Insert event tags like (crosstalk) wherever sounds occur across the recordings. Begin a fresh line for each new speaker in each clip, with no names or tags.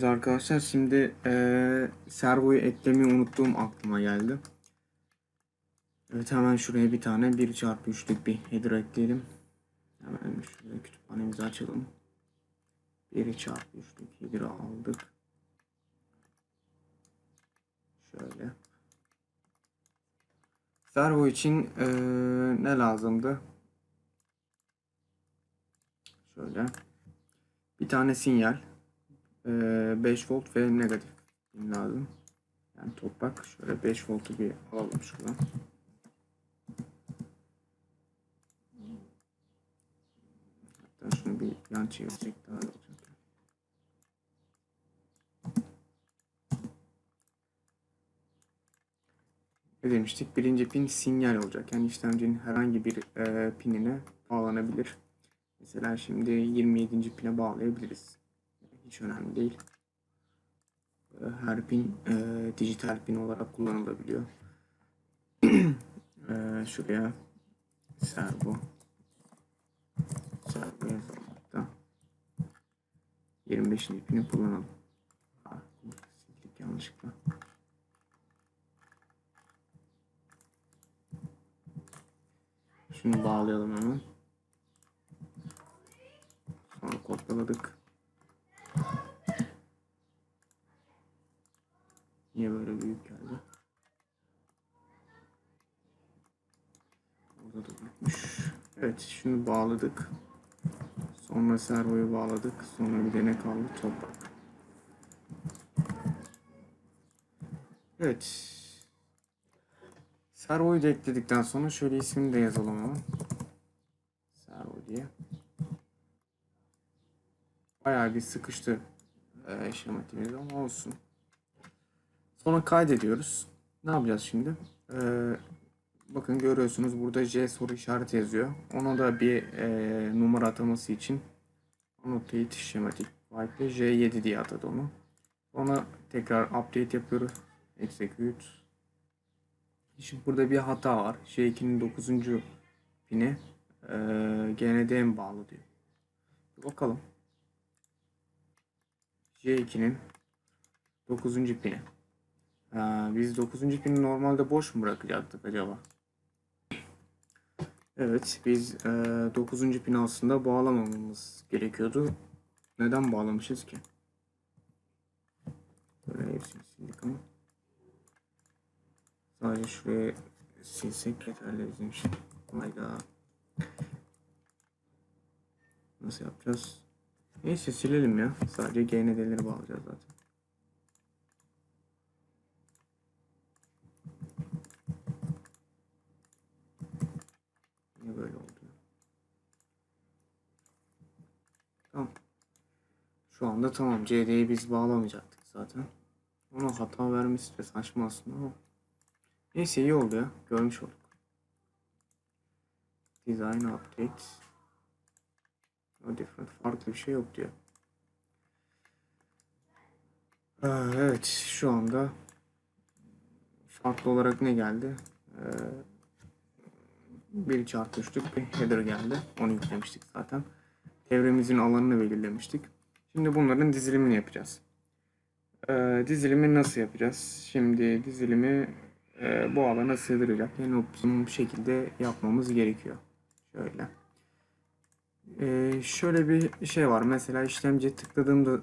Evet arkadaşlar şimdi eee servoyu eklemeyi unuttuğum aklıma geldi. Evet hemen şuraya bir tane 1x3'lük bir header ekleyelim. Hemen şurada kütüphanemizi açalım. 1x3'lük header'ı aldık. Şöyle. Servo için eee, ne lazımdı? Şöyle. Bir tane sinyal. Eee, 5 volt ve negatif lazım. Yani toprak. Şöyle 5 voltu bir alalım şuradan. Hatta şunu bir yan çevirsek daha olacak. Ne demiştik? Birinci pin sinyal olacak. Yani işlemcinin herhangi bir eee, pinine bağlanabilir. Mesela şimdi 27. pine bağlayabiliriz. Hiç önemli değil. Ee, Her pin e, dijital pin olarak kullanılabiliyor. (clears throat) Ee, şuraya servo servo yazalım hatta. 25. pini kullanalım. Sildik yanlışlıkla. Şunu bağlayalım hemen. Sonra kopyaladık. Niye böyle büyük geldi? Orada da büyükmüş. Evet şunu bağladık. Sonra servoyu bağladık. Sonra bir de ne kaldı? Toprak. Evet. Servoyu da ekledikten sonra şöyle ismini de yazalım ama. Servo diye. Bayağı bir sıkıştı e, şematimiz ama olsun. Sonra kaydediyoruz. Ne yapacağız şimdi? Ee, bakın görüyorsunuz burada J soru işareti yazıyor. Ona da bir e, numara ataması için annotate schematic wipe J7 diye atadı onu. Sonra tekrar update yapıyoruz. Execute. Şimdi burada bir hata var. J2'nin 9. pini e, GND'ye mi bağlı diyor. Bakalım. J2'nin 9. pini. Ha, biz 9. pini normalde boş mu bırakacaktık acaba? Evet, biz e, 9. pini aslında bağlamamamız gerekiyordu. Neden bağlamışız ki? Böyle hepsini sildik ama. Sadece şuraya silsek yeterli bizim için. Hayda. Nasıl yapacağız? Neyse silelim ya. Sadece GND'leri bağlayacağız zaten. Niye böyle oldu? ya? Tamam. Şu anda tamam. CD'yi biz bağlamayacaktık zaten. Ona hata vermesi de saçma aslında ama. Neyse iyi oldu ya. Görmüş olduk. Design update. No different. Farklı bir şey yok diyor. Aa, Evet şu anda farklı olarak ne geldi? Ee, bir çarpı üçlük bir header geldi. Onu yüklemiştik zaten. Devremizin alanını belirlemiştik. Şimdi bunların dizilimini yapacağız. Ee, dizilimi nasıl yapacağız? Şimdi dizilimi e, bu alana sığdıracak en optimum şekilde yapmamız gerekiyor. Şöyle. Ee, şöyle bir şey var. Mesela işlemciye tıkladığımda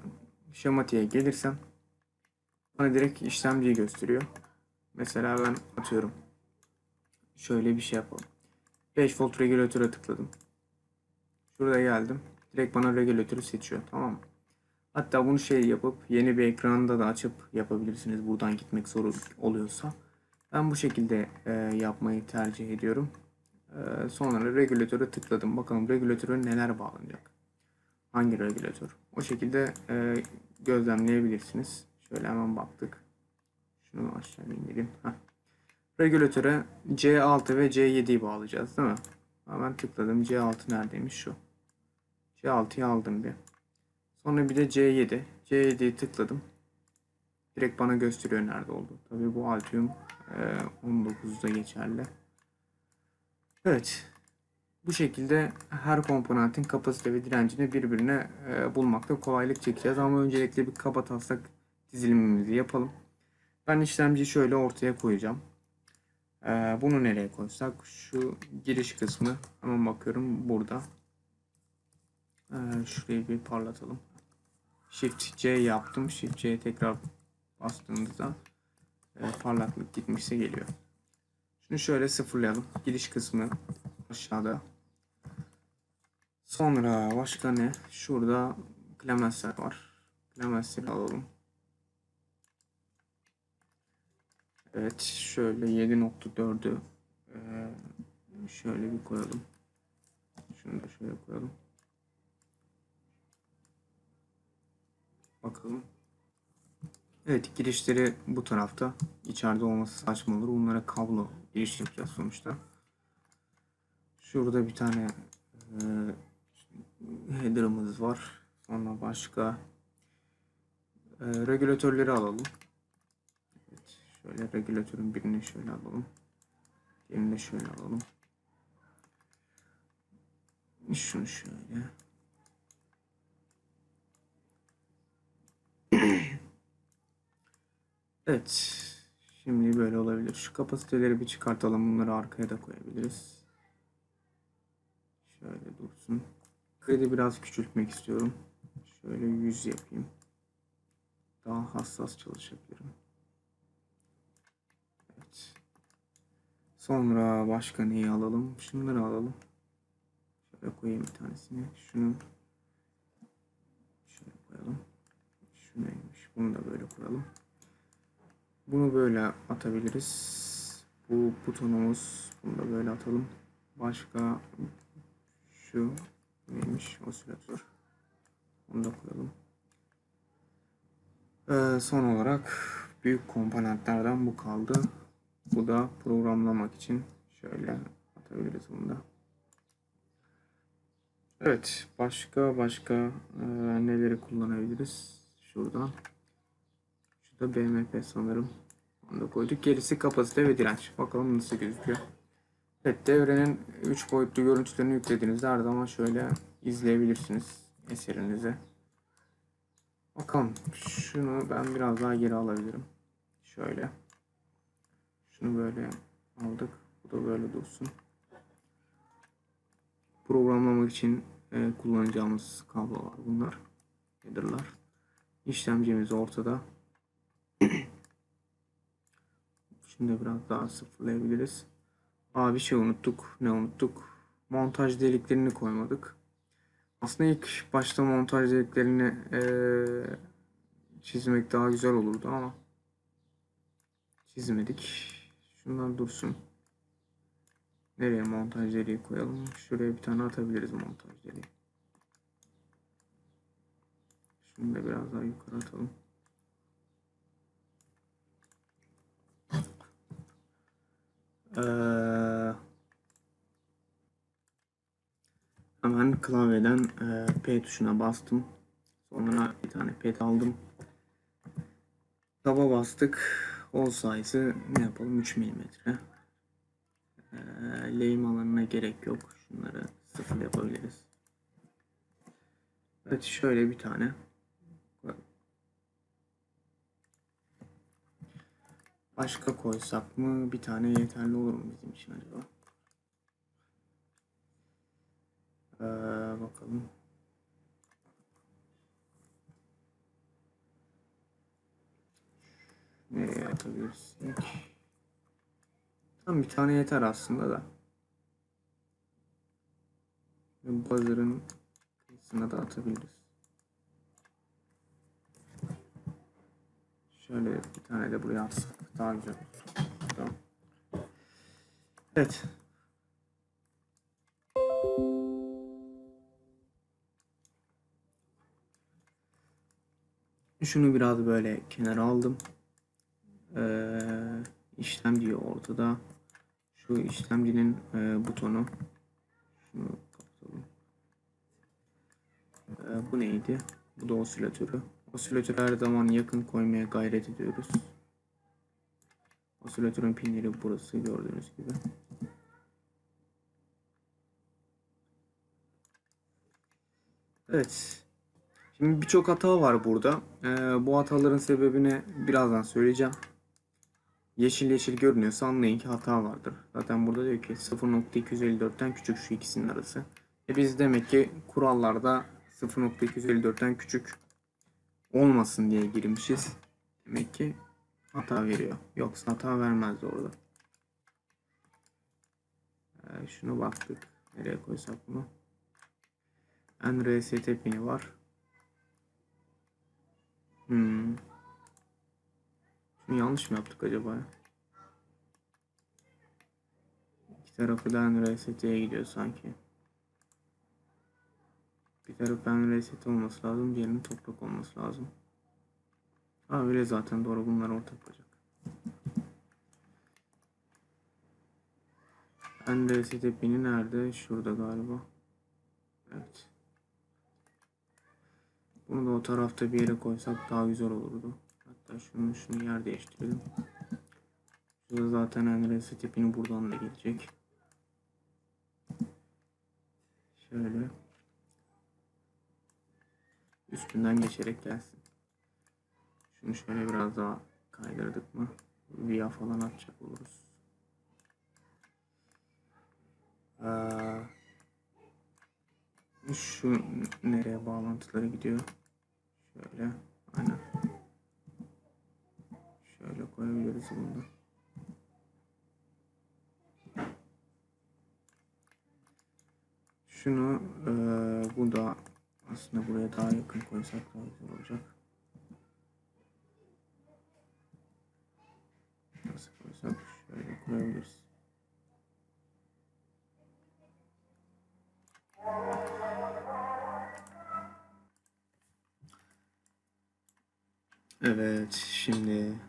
şematiğe gelirsem bana direkt işlemciyi gösteriyor. Mesela ben atıyorum. Şöyle bir şey yapalım. 5 volt regülatöre tıkladım. Şurada geldim. Direkt bana regülatörü seçiyor. Tamam mı? Hatta bunu şey yapıp yeni bir ekranda da açıp yapabilirsiniz. Buradan gitmek zor oluyorsa. Ben bu şekilde e, yapmayı tercih ediyorum. E, sonra regülatöre tıkladım. Bakalım regülatöre neler bağlanacak. Hangi regülatör? O şekilde e, gözlemleyebilirsiniz. Şöyle hemen baktık. Şunu aşağı indireyim. Heh. Regülatöre C6 ve C7'yi bağlayacağız değil mi? Hemen tıkladım. C6 neredeymiş şu. C6'yı aldım bir. Sonra bir de C7. C7'yi tıkladım. Direkt bana gösteriyor nerede oldu. Tabii bu Altium e, 19'da geçerli. Evet. Bu şekilde her komponentin kapasite ve direncini birbirine bulmakta kolaylık çekeceğiz. Ama öncelikle bir kaba taslak dizilimimizi yapalım. Ben işlemciyi şöyle ortaya koyacağım. Bunu nereye koysak? Şu giriş kısmı hemen bakıyorum burada. Şurayı bir parlatalım. Shift C yaptım. Shift C'ye tekrar bastığımızda e, parlaklık gitmişse geliyor. Şunu şöyle sıfırlayalım. Giriş kısmı aşağıda. Sonra başka ne? Şurada Clemensler var. Clemensleri alalım. Evet şöyle 7.4'ü e, şöyle bir koyalım. Şunu da şöyle koyalım. Bakalım. Evet girişleri bu tarafta. İçeride olması saçma olur. Bunlara kablo giriş yapacağız sonuçta. Şurada bir tane e, header'ımız var. Sonra başka e, regülatörleri alalım. Evet, şöyle regülatörün birini şöyle alalım. Diğerini de şöyle alalım. Şunu şöyle. Evet. Şimdi böyle olabilir. Şu kapasiteleri bir çıkartalım. Bunları arkaya da koyabiliriz. Şöyle dursun. Kredi biraz küçültmek istiyorum. Şöyle 100 yapayım. Daha hassas çalışabilirim. Evet. Sonra başka neyi alalım? Şunları alalım. Şöyle koyayım bir tanesini. Şunu şöyle koyalım. Şu neymiş? Bunu da böyle koyalım. Bunu böyle atabiliriz. Bu butonumuz. Bunu da böyle atalım. Başka şu neymiş? Osilatör. Onu da koyalım. Ee, son olarak büyük komponentlerden bu kaldı. Bu da programlamak için şöyle atabiliriz bunu da. Evet. Başka başka e, neleri kullanabiliriz? Şuradan. Şu da BMP sanırım. Onu da koyduk. Gerisi kapasite ve direnç. Bakalım nasıl gözüküyor. Evet devrenin 3 boyutlu görüntülerini yüklediğinizde her zaman şöyle izleyebilirsiniz eserinizi. Bakalım şunu ben biraz daha geri alabilirim. Şöyle. Şunu böyle aldık. Bu da böyle dursun. Programlamak için e, kullanacağımız kablolar bunlar. Header'lar. İşlemcimiz ortada. Şimdi biraz daha sıfırlayabiliriz. Aa bir şey unuttuk. Ne unuttuk? Montaj deliklerini koymadık. Aslında ilk başta montaj deliklerini eee, çizmek daha güzel olurdu ama çizmedik. Şunlar dursun. Nereye montaj deliği koyalım? Şuraya bir tane atabiliriz montaj deliği. Şunu da biraz daha yukarı atalım. Ee, hemen klavyeden e, P tuşuna bastım. Sonra bir tane pet aldım. Taba bastık. Ol sayısı ne yapalım? 3 mm. Ee, lehim alanına gerek yok. Şunları sıfır yapabiliriz. Evet şöyle bir tane. Başka koysak mı? Bir tane yeterli olur mu bizim için acaba? Ee, bakalım. Nereye atabilirsek? Tam bir tane yeter aslında da. Buzzer'ın kıyısına da atabiliriz. Şöyle bir tane de buraya atsak daha güzel olur. Tamam. Evet. Şunu biraz böyle kenara aldım. Ee, işlemci ortada. Şu işlemcinin e, butonu. Şunu kapatalım. Ee, bu neydi? Bu da osilatörü. Osilatörü her zaman yakın koymaya gayret ediyoruz. Osilatörün pinleri burası gördüğünüz gibi. Evet. Şimdi birçok hata var burada. Ee, bu hataların sebebini birazdan söyleyeceğim. Yeşil yeşil görünüyorsa anlayın ki hata vardır. Zaten burada diyor ki 0.254'ten küçük şu ikisinin arası. E biz demek ki kurallarda 0.254'ten küçük olmasın diye girmişiz. Demek ki hata veriyor. Yoksa hata vermezdi orada. Ee, şunu baktık. Nereye koysak bunu? NRST pini var. Hmm. Şunu yanlış mı yaptık acaba ya? İki tarafı da NRST'ye gidiyor sanki. Bir tarafı NRST olması lazım, diğerinin toprak olması lazım. Ha öyle zaten doğru bunlar ortak bacak. NRST pini nerede? Şurada galiba. Evet. Bunu da o tarafta bir yere koysak daha güzel olurdu. Hatta şunu şunu yer değiştirelim. Şurada zaten NRS tipini buradan da gelecek. Şöyle. Üstünden geçerek gelsin. Şunu şöyle biraz daha kaydırdık mı? Via falan atacak oluruz. Ee, şu nereye bağlantıları gidiyor? Şöyle. Aynen. Şöyle koyabiliriz bunu. Şunu eee bu da aslında buraya daha yakın koysak daha güzel olacak. Nasıl koysak şöyle koyabiliriz. Evet, şimdi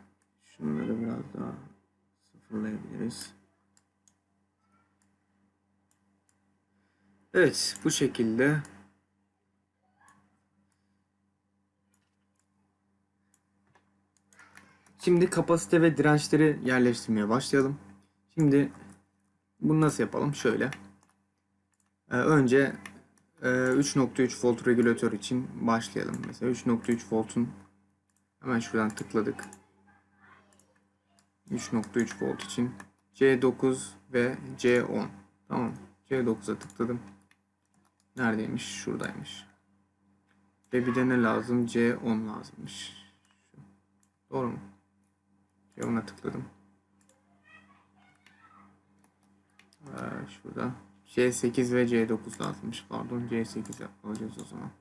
şunları biraz daha sıfırlayabiliriz. Evet, bu şekilde Şimdi kapasite ve dirençleri yerleştirmeye başlayalım. Şimdi bunu nasıl yapalım? Şöyle. Ee, önce e, 3.3 volt regülatör için başlayalım. Mesela 3.3 voltun Hemen şuradan tıkladık. 3.3 volt için C9 ve C10. Tamam. C9'a tıkladım. Neredeymiş? Şuradaymış. Ve bir de ne lazım? C10 lazımmış. Doğru mu? C10'a tıkladım. Ee, şurada. C8 ve C9 lazımmış. Pardon C8 alacağız o zaman.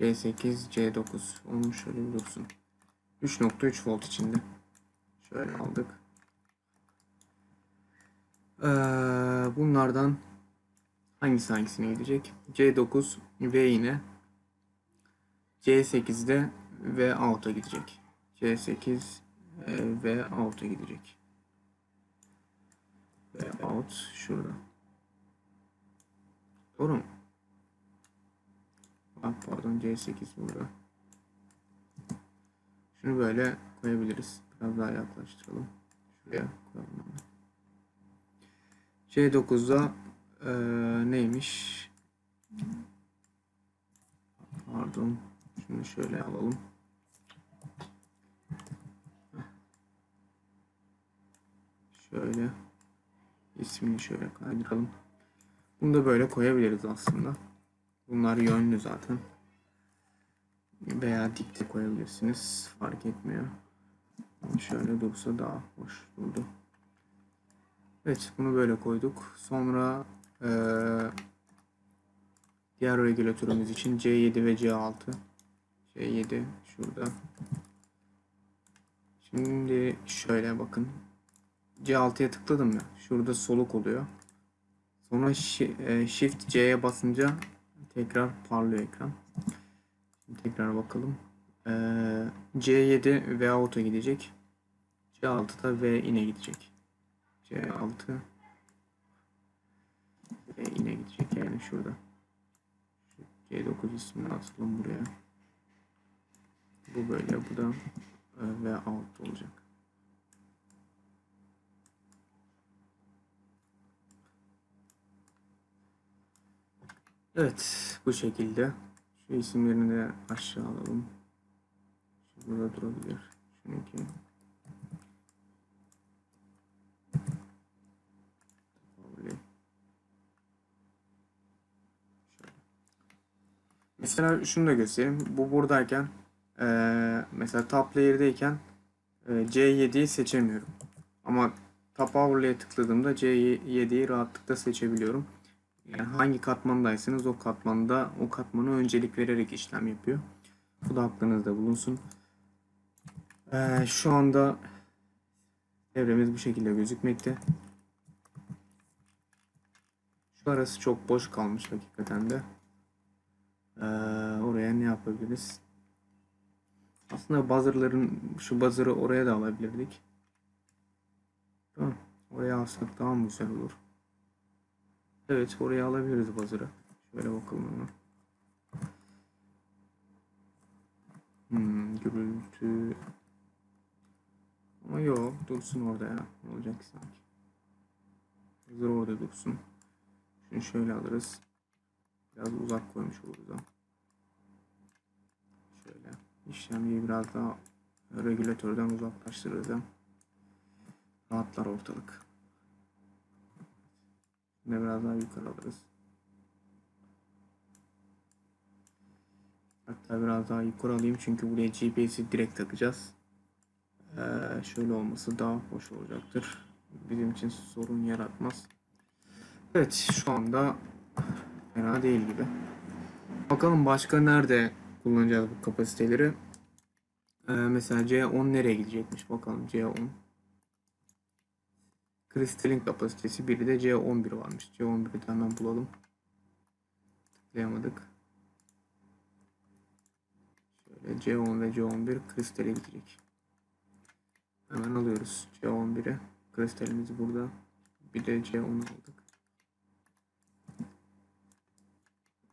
C8, C9 olmuş şöyle bir dursun. 3.3 volt içinde. Şöyle aldık. Ee, bunlardan hangisi hangisine gidecek? C9 V yine C8'de V out'a gidecek. C8 e, V out'a gidecek. V out şurada. Doğru mu? Ah, pardon C8 burada. Şunu böyle koyabiliriz. Biraz daha yaklaştıralım. Şuraya koyalım. C9'da e, neymiş? Pardon. Şunu şöyle alalım. Şöyle ismini şöyle kaydıralım. Bunu da böyle koyabiliriz aslında. Bunlar yönlü zaten. Veya dikte koyabilirsiniz. Fark etmiyor. Şöyle dursa daha hoş durdu. Evet bunu böyle koyduk. Sonra ee, diğer regülatörümüz için C7 ve C6. C7 şurada. Şimdi şöyle bakın. C6'ya tıkladım ya. Şurada soluk oluyor. Sonra Shift C'ye basınca Tekrar parlıyor ekran. Şimdi tekrar bakalım. Ee, C7 V out'a gidecek. C6 da V in'e gidecek. C6 V in'e gidecek yani şurada. Şu C9 ismini atalım buraya. Bu böyle bu da e, V out olacak. Evet, bu şekilde. Şu isimlerini de aşağı alalım. Şu burada durabilir. Şöyle. Mesela şunu da göstereyim. Bu buradayken eee, mesela top layer'deyken eee, C7'yi seçemiyorum. Ama top overlay'e tıkladığımda C7'yi rahatlıkla seçebiliyorum. Yani hangi katmandaysanız o katmanda o katmana öncelik vererek işlem yapıyor. Bu da aklınızda bulunsun. Ee, şu anda evremiz bu şekilde gözükmekte. Şu arası çok boş kalmış hakikaten de. Ee, oraya ne yapabiliriz? Aslında buzzer'ların şu buzzer'ı oraya da alabilirdik. Tamam. Oraya alsak daha mı güzel olur? Evet oraya alabiliriz buzzer'ı. Şöyle bakalım ona. Hmm, gürültü. Ama yok dursun orada ya. Ne olacak ki sanki? Buzzer orada dursun. Şunu şöyle alırız. Biraz uzak koymuş oluruz ha. Şöyle. İşlemciyi biraz daha regülatörden uzaklaştırırız ha. Rahatlar ortalık. Yine biraz daha yukarı alırız. Hatta biraz daha yukarı alayım çünkü buraya GPS'i direkt takacağız. Ee, şöyle olması daha hoş olacaktır. Bizim için sorun yaratmaz. Evet şu anda fena değil gibi. Bakalım başka nerede kullanacağız bu kapasiteleri. Ee, mesela C10 nereye gidecekmiş bakalım C10. Kristalin kapasitesi biri de C11 varmış. C11'i de hemen bulalım. Tıklayamadık. Şöyle C10 ve C11 kristale gidecek. Hemen alıyoruz C11'i. Kristalimiz burada. Bir de C10 aldık.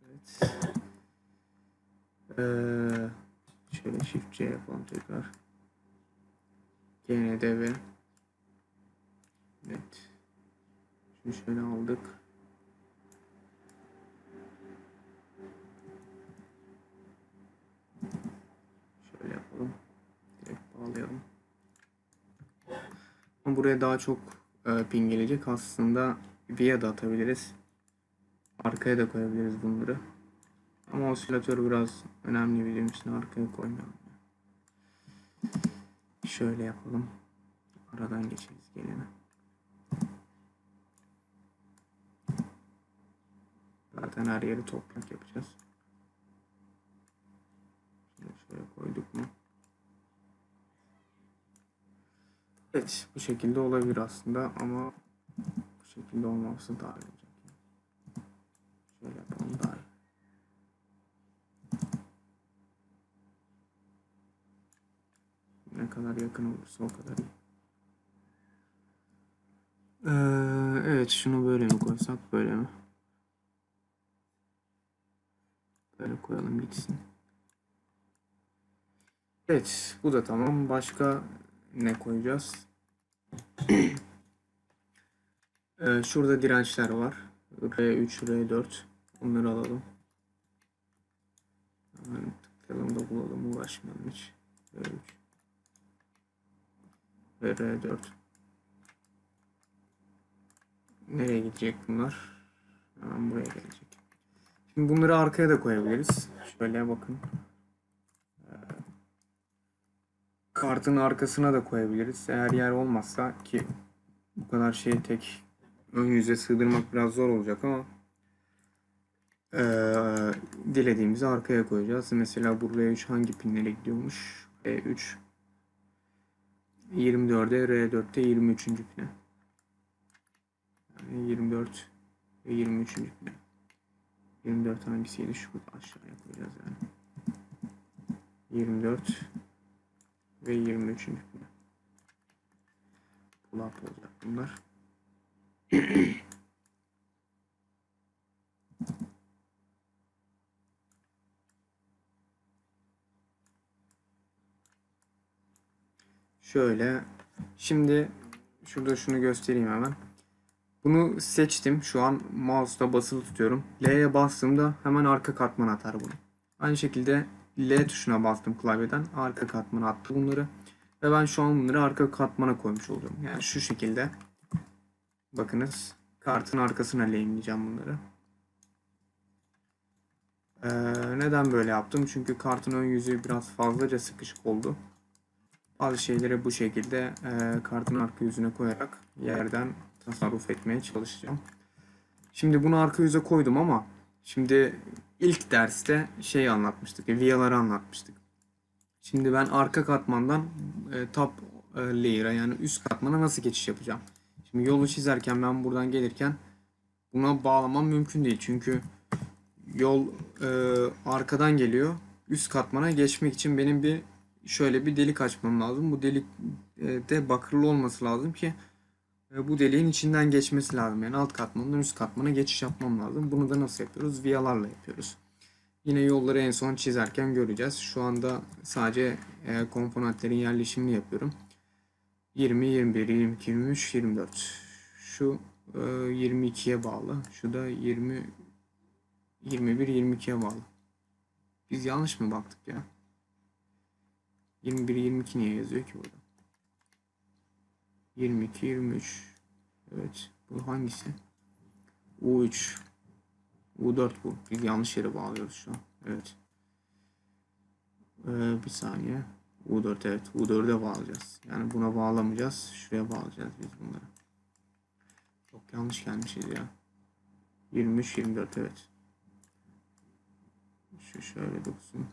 Evet. Ee, şöyle Shift C yapalım tekrar. GNDV Evet. Şunu şöyle aldık. Şöyle yapalım. Direkt bağlayalım. Ama buraya daha çok e, pin gelecek. Aslında via da atabiliriz. Arkaya da koyabiliriz bunları. Ama osilatör biraz önemli bizim için. Arkaya koymayalım. Şöyle yapalım. Aradan geçeriz gelene. Zaten her yeri toprak yapacağız. Şunu şöyle koyduk mu? Evet bu şekilde olabilir aslında ama bu şekilde olmaması daha iyi olacak. Şöyle yapalım daha iyi. Ne kadar yakın olursa o kadar iyi. Ee, evet şunu böyle mi koysak böyle mi? Böyle koyalım gitsin. Evet bu da tamam. Başka ne koyacağız? (clears throat) ee, şurada dirençler var. R3, R4. Onları alalım. Hemen tıklayalım da bulalım. Uğraşmayalım hiç. R3 ve R4. Nereye gidecek bunlar? Hemen buraya gelecek. Şimdi bunları arkaya da koyabiliriz. Şöyle bakın. Ee, Kartın arkasına da koyabiliriz. Eğer yer olmazsa ki bu kadar şeyi tek ön yüze sığdırmak biraz zor olacak ama ee, dilediğimizi arkaya koyacağız. Mesela bu R3 hangi pinlere gidiyormuş? R3 24'e R4'te 23. pine. Yani 24 ve 23. pine. 24 hangisiydi? Şu aşağıya koyacağız yani. 24 ve 23. pine. Pull up olacak bunlar. Şöyle. Şimdi şurada şunu göstereyim hemen. Bunu seçtim. Şu an mouse'da basılı tutuyorum. L'ye bastığımda hemen arka katman atar bunu. Aynı şekilde L tuşuna bastım klavyeden. Arka katmana attı bunları. Ve ben şu an bunları arka katmana koymuş oluyorum. Yani şu şekilde. Bakınız. Kartın arkasına lehimleyeceğim bunları. Ee, neden böyle yaptım? Çünkü kartın ön yüzü biraz fazlaca sıkışık oldu. Bazı şeyleri bu şekilde e, kartın arka yüzüne koyarak yerden tasarruf etmeye çalışacağım. Şimdi bunu arka yüze koydum ama şimdi ilk derste şey anlatmıştık, viyaları anlatmıştık. Şimdi ben arka katmandan e, top e, layer'a yani üst katmana nasıl geçiş yapacağım? Şimdi yolu çizerken ben buradan gelirken buna bağlamam mümkün değil. Çünkü yol e, arkadan geliyor. Üst katmana geçmek için benim bir şöyle bir delik açmam lazım. Bu delik de bakırlı olması lazım ki bu deliğin içinden geçmesi lazım. Yani alt katmandan üst katmana geçiş yapmam lazım. Bunu da nasıl yapıyoruz? Viyalarla yapıyoruz. Yine yolları en son çizerken göreceğiz. Şu anda sadece e, komponentlerin yerleşimini yapıyorum. 20, 21, 22, 23, 24. Şu e, 22'ye bağlı. Şu da 20, 21, 22'ye bağlı. Biz yanlış mı baktık ya? 21, 22 niye yazıyor ki burada? 22, 23. Evet. Bu hangisi? U3. U4 bu. Biz yanlış yere bağlıyoruz şu an. Evet. Ee, bir saniye. U4 evet. U4'e bağlayacağız. Yani buna bağlamayacağız. Şuraya bağlayacağız biz bunları. Çok yanlış gelmişiz ya. 23, 24 evet. Şu şöyle dursun.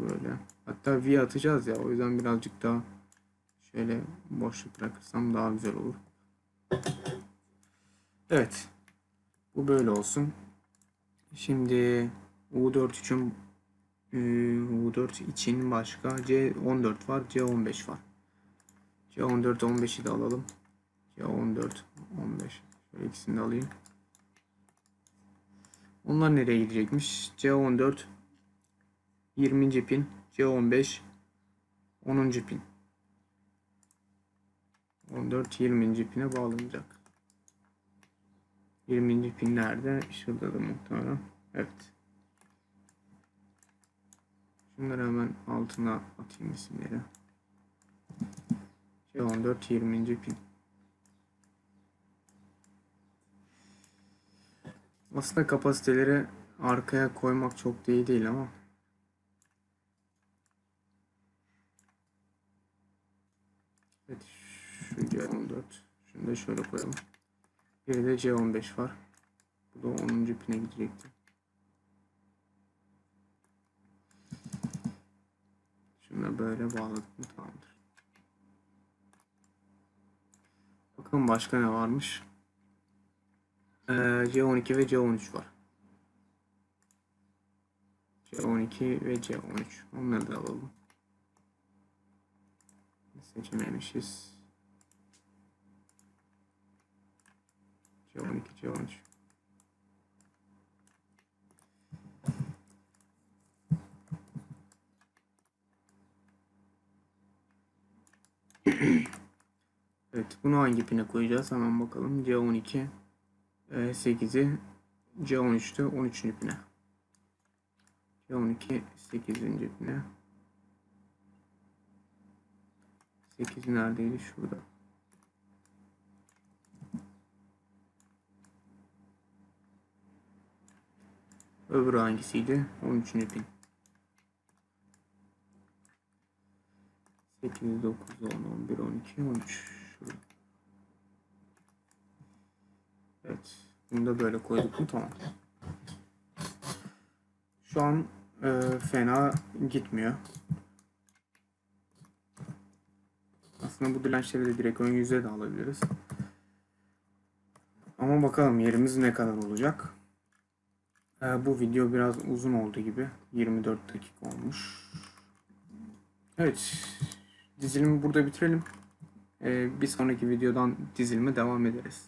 Böyle. Hatta V atacağız ya. O yüzden birazcık daha şöyle boşluk bırakırsam daha güzel olur. Evet. Bu böyle olsun. Şimdi U4 için e, U4 için başka C14 var, C15 var. C14 15'i de alalım. C14 15. Şöyle ikisini de alayım. Onlar nereye gidecekmiş? C14 20. pin, C15 10. pin. 14 20. pine bağlanacak. 20. pin nerede? Şurada da muhtemelen. Evet. Şunları hemen altına atayım isimleri. C14 20. pin. Aslında kapasiteleri arkaya koymak çok da iyi değil ama Evet şu C14 şunu da şöyle koyalım. Bir de C15 var. Bu da 10. pine gidecekti. Şunu böyle bağladık mı tamamdır. Bakalım başka ne varmış. Ee, C12 ve C13 var. C12 ve C13. Onları da alalım. Seçememişiz. C12, C13. Evet, bunu hangi pine koyacağız? Hemen bakalım. C12 8'i C13'te 13. pine. C12 8. pine. 8 neredeydi? Şurada. Öbürü hangisiydi? 13. pin. 8, 9, 10, 11, 12, 13. Şurada. Evet. Bunu da böyle koyduk mu tamam. Şu an e, fena gitmiyor. Aslında bu dirençleri de direkt ön yüze de alabiliriz. Ama bakalım yerimiz ne kadar olacak. Ee, bu video biraz uzun oldu gibi. 24 dakika olmuş. Evet. Dizilimi burada bitirelim. Ee, bir sonraki videodan dizilime devam ederiz.